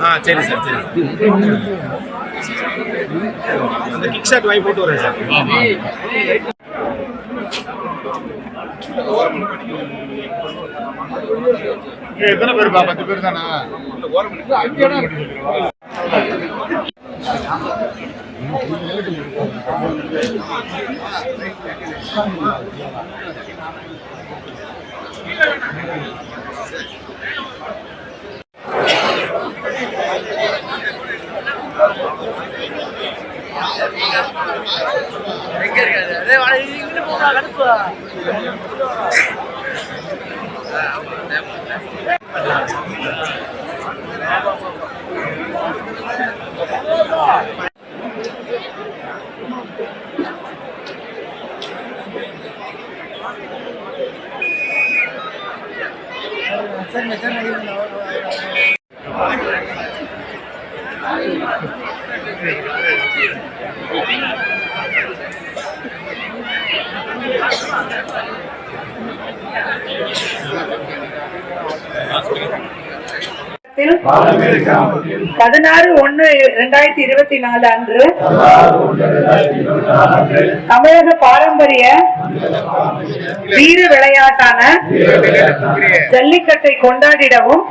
ஆ சரி சார் சரி. அந்த கிக் ஷாட் வாங்கி போட்டு வரேன் சார். எத்தனை பேருப்பா பத்து பேர் தானே? எங்க இருக்காது சரிங்க சரிங்க இருங்க பதினாறு ஒண்ணு ரெண்டாயிரத்தி இருபத்தி நாலு அன்று தமிழக பாரம்பரிய வீர விளையாட்டான ஜல்லிக்கட்டை கொண்டாடிடவும்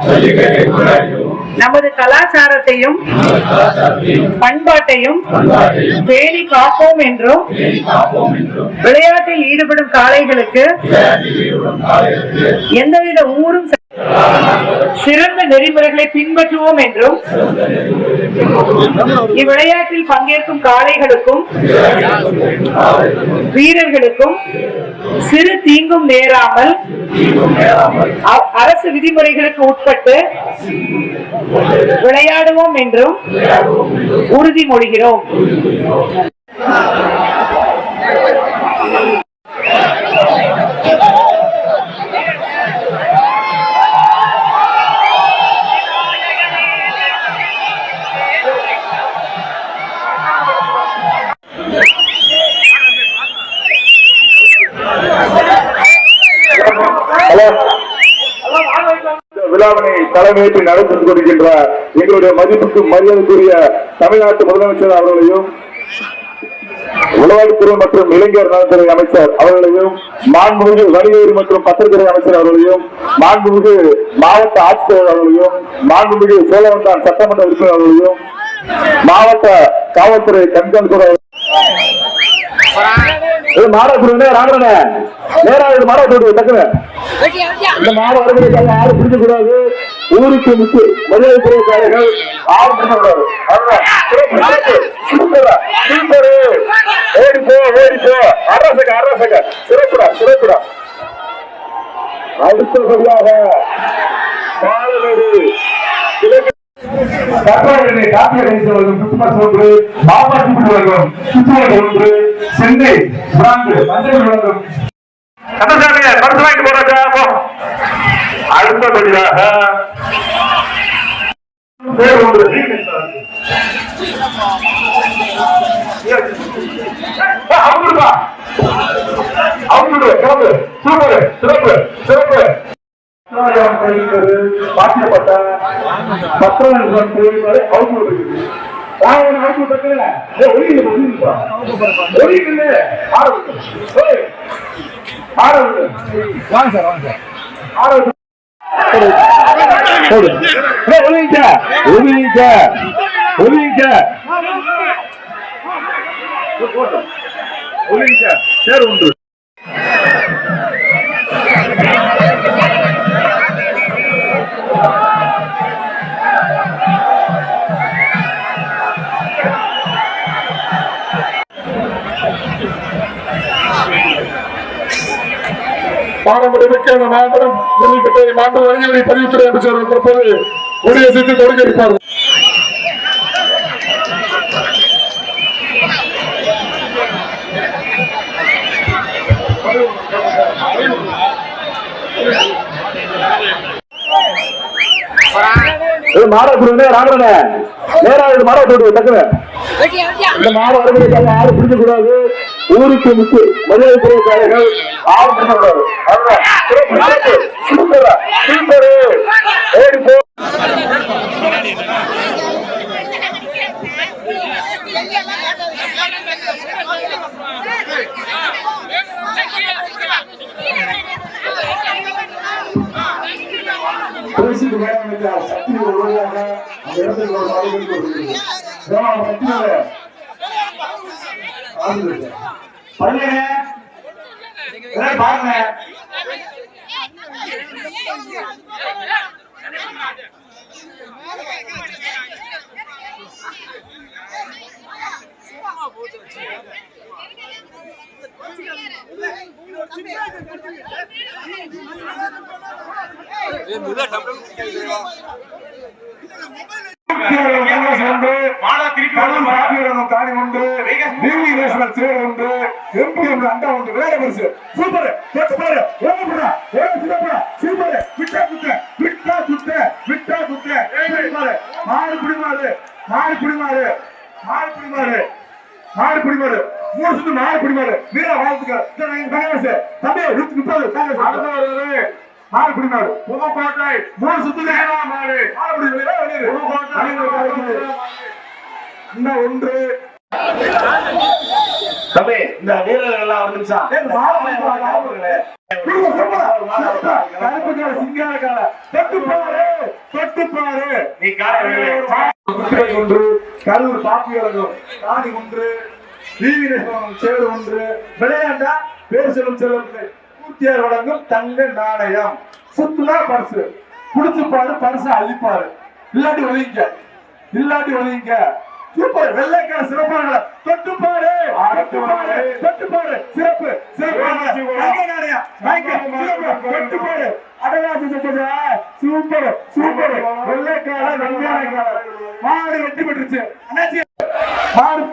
நமது கலாச்சாரத்தையும் பண்பாட்டையும் பேணி காப்போம் என்றும் விளையாட்டில் ஈடுபடும் காளைகளுக்கு எந்தவித ஊரும் சிறந்த நெறிமுறைகளை பின்பற்றுவோம் என்றும் இவ்விளையாட்டில் பங்கேற்கும் காளைகளுக்கும் வீரர்களுக்கும் சிறு தீங்கும் நேராமல் அரசு விதிமுறைகளுக்கு உட்பட்டு விளையாடுவோம் என்றும் உறுதிமொழிகிறோம் இந்த விழாவினை தலைமையேற்று நடந்து கொண்டிருக்கின்ற எங்களுடைய மதிப்புக்கு மரியாதைக்குரிய தமிழ்நாட்டு முதலமைச்சர் அவர்களையும் உளவாளித்துறை மற்றும் இளைஞர் நலத்துறை அமைச்சர் அவர்களையும் மாண்புமிகு வணிகவரி மற்றும் பத்திரத்துறை அமைச்சர் அவர்களையும் மாண்புமிகு மாவட்ட ஆட்சித்தலைவர் அவர்களையும் மாண்புமிகு சோழவந்தான் சட்டமன்ற உறுப்பினர் அவர்களையும் மாவட்ட காவல்துறை கண்காணிப்பு மாடா ராமரண்ண நேரா இது மாடா போட்டு டக்குனு இந்த மாடு வருவதற்காக யாரும் பிடிக்க கூடாது ஊருக்கு முத்து மரியாதை குறைக்காரர்கள் யாரும் பிடிக்க கூடாது ஓடி போ ஓடி போ. அரசக அரசக. சிறப்புடா சிறப்புடா. அடுத்தபடியாக பாலமேடு கிழக்கு கற்பனை காப்பிய கைசவர்கள் கிறிஸ்துமஸ் ஒன்று சுற்றுலா ஒன்று சென்னை பிராந்து மஞ்சள் வழங்கும் கந்தசாமிய படுத்து வாங்கிட்டு போறாங்க அடுத்தபடியாக பேர் ஒன்று அவங்களுப்பா கிளம்பு சூப்பர் சிறப்பு சிறப்பு பாட்டியப்பட்ட பத்திரம் அவுட் இருக்குது நான் அவுட் பக்கல ஒளியில் ஒளியில்ப்பா ஒளியில் ஆரம்பிச்சு ஆரம்பிச்சு வாங்க சார் வாங்க சார். ஆரம்பிச்சு ஒளிங்க ஒளிங்க ஒளிங்க ஒளிங்க சேர் உண்டு. பாரம்பரியமிக்க அந்த மாபெரும் ஜல்லிக்கட்டை மாற்று வணிகவரி பதிவுத்துறை அமைச்சர் தற்போது கொடியசைத்து தொடங்கி இருப்பார் மாடா ராமரண்ண நேரா மாடா டக்குனு இந்த மாடு வருவதற்காக யாரும் பிடிக்க கூடாது ஊருக்கு முத்து மரியாதை குறைக்காரர்கள் யாரும் போ. பேசிட்டு சக்தி ஒரு அந்த ஒரு சக்தி மேல ஆளுங்க. பாருங்க. பாருங்க. மாலா திருப்பி காணி உண்டு நேஷனல் சேர் உண்டு எம்பி என்ற அண்டா உண்டு வேற பெருசு. சூப்பர். தொட்டு பாரு. ஓடுறா ஓடு சின்னப்பா சூப்பர். விட்டா குத்த. விட்டா குத்த. விட்டா குத்த. பாரு. மாடு குடிமாறு. மாடு குடிமாறு. மாடு குடிமாறு. மாடு குடிமாறு. மூணு சுத்து மாடு குடிமாறு. வீரா வாழ்த்துக்கள். தங்கவாசு தம்பி நூத்தி முப்பது தங்கவாசு மாடு குடிமாறு. புதுக்கோட்டை. மூணு சுத்து குடிமாறு. புதுக்கோட்டை. இந்த ஒன்று. தம்பி இந்த வீரர்கள் எல்லாம் ஒன்று கரூர் பாப்பியலகம் ராணி ஒன்று வீரேஸ்வரம் சேடு ஒன்று விளையாண்டா பேர் செல்லும் செல்வத்தை கூத்தியார் வழங்கும் தங்க நாணயம். சுத்துனா பரிசு. குடிச்சு பாரு பரிசு அள்ளிப்பாரு. இல்லாட்டி ஒதுங்க இல்லாட்டி ஒதுங்க சூப்பர் வெள்ளைக்கார சிறப்பான தொட்டு பாரு தொட்டு பாரு தொட்டு பாரு சிறப்பு. சிறப்பு. தொட்டு பாரு அடகாசி சச்சா சூப்பர். சூப்பர். வெள்ளைக்கார மாடு வெட்டி பெற்றுச்சு அண்ணாச்சி. மாடு.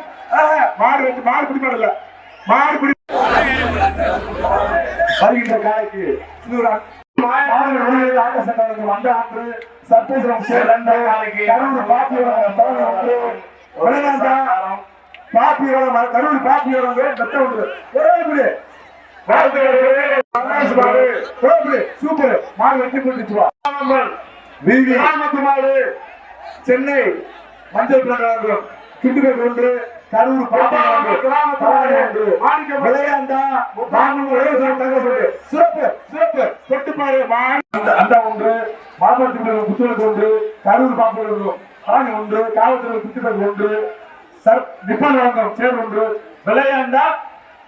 மாடு வெட்டி மாடு குடி மாடு இல்ல மாடு குடி வருகின்ற காலைக்கு சங்கம் வந்த ஆண்டு சர்பேஸ்வரம் சேர் ரெண்டு கரூர் பாப்பியோட கரூர் பாப்பியோட பெத்த ஒன்று ஒரே குடி சூப்பர். மாடு வெட்டி மாடு சென்னை. மஞ்சள் பிரகாரம். கிண்டுகள் ஒன்று. கரூர் சிறப்பு. சிறப்பு. அந்த அந்த ஒன்று. மாமல்லபுரம் புத்தகம் ஒன்று. கரூர் பாப்பாடு ஆணி ஒன்று காவல்துறை குத்துக்கள் ஒன்று சர் நிப்பான் வழங்கும் சேர் ஒன்று. விளையாண்டா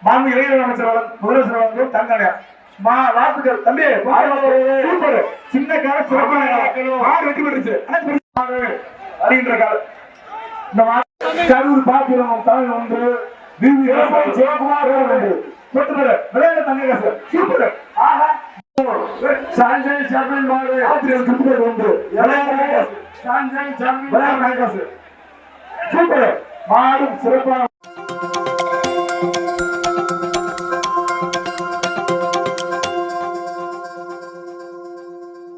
மாண்பு இளைஞர் அமைச்சர் முதலமைச்சர் வழங்கும் தங்கன மா வாழ்த்துக்கள். தம்பி சூப்பர். சின்ன கால சிறப்பான. மாடு வெட்டி பெற்றுச்சு அறிகின்ற காலம் இந்த கரூர் பாத்திரம் தமிழ் ஒன்று ஜெயக்குமார் ஒன்று. விளையாட தங்க சூப்பர். ஆஹா. சாஞ்சய் சாம்பியன் மாடு. ஆத்திரியர் கிருப்பர் ஒன்று சாஞ்சய் சாம்பியன் சூப்பர். மாடும் சிறப்பான